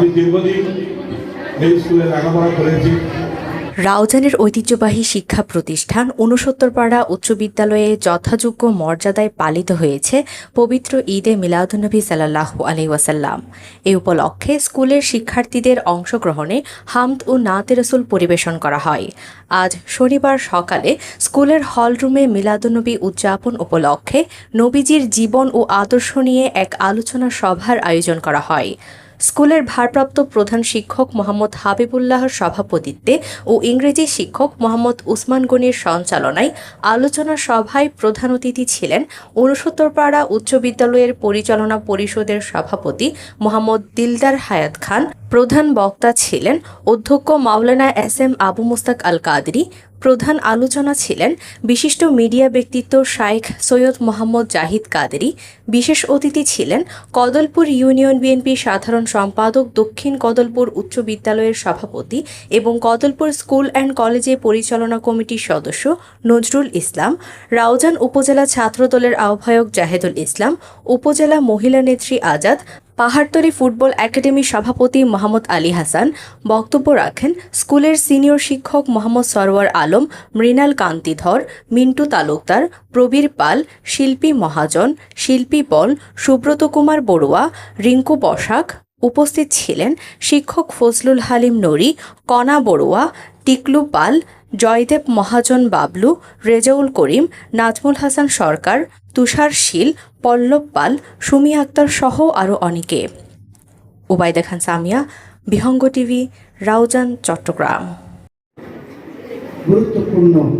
আমি দীর্ঘদিন এই স্কুলে লেখাপড়া করেছি। রাউজানের ঐতিহ্যবাহী শিক্ষা প্রতিষ্ঠান ঊনসত্তরপাড়া উচ্চ বিদ্যালয়ে যথাযোগ্য মর্যাদায় পালিত হয়েছে পবিত্র ঈদে মিলাদুন্নবী সাল্লাহু আলি ওয়াসাল্লাম। এ উপলক্ষে স্কুলের শিক্ষার্থীদের অংশগ্রহণে হামদ ও নাতে রসুল পরিবেশন করা হয়। আজ শনিবার সকালে স্কুলের হলরুমে মিলাদুন্নবী উদযাপন উপলক্ষে নবীজির জীবন ও আদর্শ নিয়ে এক আলোচনা সভার আয়োজন করা হয়। স্কুলের ভারপ্রাপ্ত প্রধান শিক্ষক মোহাম্মদ হাবিবুল্লাহর সভাপতিত্বে ও ইংরেজি শিক্ষক মোহাম্মদ উসমান গনির সঞ্চালনায় আলোচনা সভায় প্রধান অতিথি ছিলেন ঊনসত্তরপাড়া উচ্চ বিদ্যালয়ের পরিচালনা পরিষদের সভাপতি মোহাম্মদ দিলদার হায়াত খান প্রধান বক্তা ছিলেন অধ্যক্ষ মাওলানা এস এম আবু মুস্তাক আল কাদরি প্রধান আলোচনা ছিলেন বিশিষ্ট মিডিয়া ব্যক্তিত্ব শাইখ সৈয়দ মোহাম্মদ জাহিদ কাদেরি, বিশেষ অতিথি ছিলেন কদলপুর ইউনিয়ন বিএনপি সাধারণ সম্পাদক দক্ষিণ কদলপুর উচ্চ বিদ্যালয়ের সভাপতি এবং কদলপুর স্কুল অ্যান্ড কলেজে পরিচালনা কমিটির সদস্য নজরুল ইসলাম, রাউজান উপজেলা ছাত্রদলের আহ্বায়ক জাহেদুল ইসলাম, উপজেলা মহিলা নেত্রী আজাদ পাহাড়তলী ফুটবল একাডেমির সভাপতি মোহাম্মদ আলী হাসান, বক্তব্য রাখেন স্কুলের সিনিয়র শিক্ষক মোহাম্মদ সরওয়ার আলম, মৃণাল কান্তিধর, মিন্টু তালুকদার, প্রবীর পাল, শিল্পী মহাজন, শিল্পী পল সুব্রত কুমার বড়ুয়া, রিঙ্কু বসাক উপস্থিত ছিলেন শিক্ষক ফজলুল হালিম নরি, কণা বড়ুয়া, টিকলু পাল জয়দেব মহাজন বাবলু, রেজাউল করিম, নাজমুল হাসান সরকার, তুষার শীল, পল্লব পাল, সুমি আক্তার সহ আরও অনেকে। ওবায়দা খান সামিয়া, বিহঙ্গ টিভি, রাউজান, চট্টগ্রাম। গুরুত্বপূর্ণ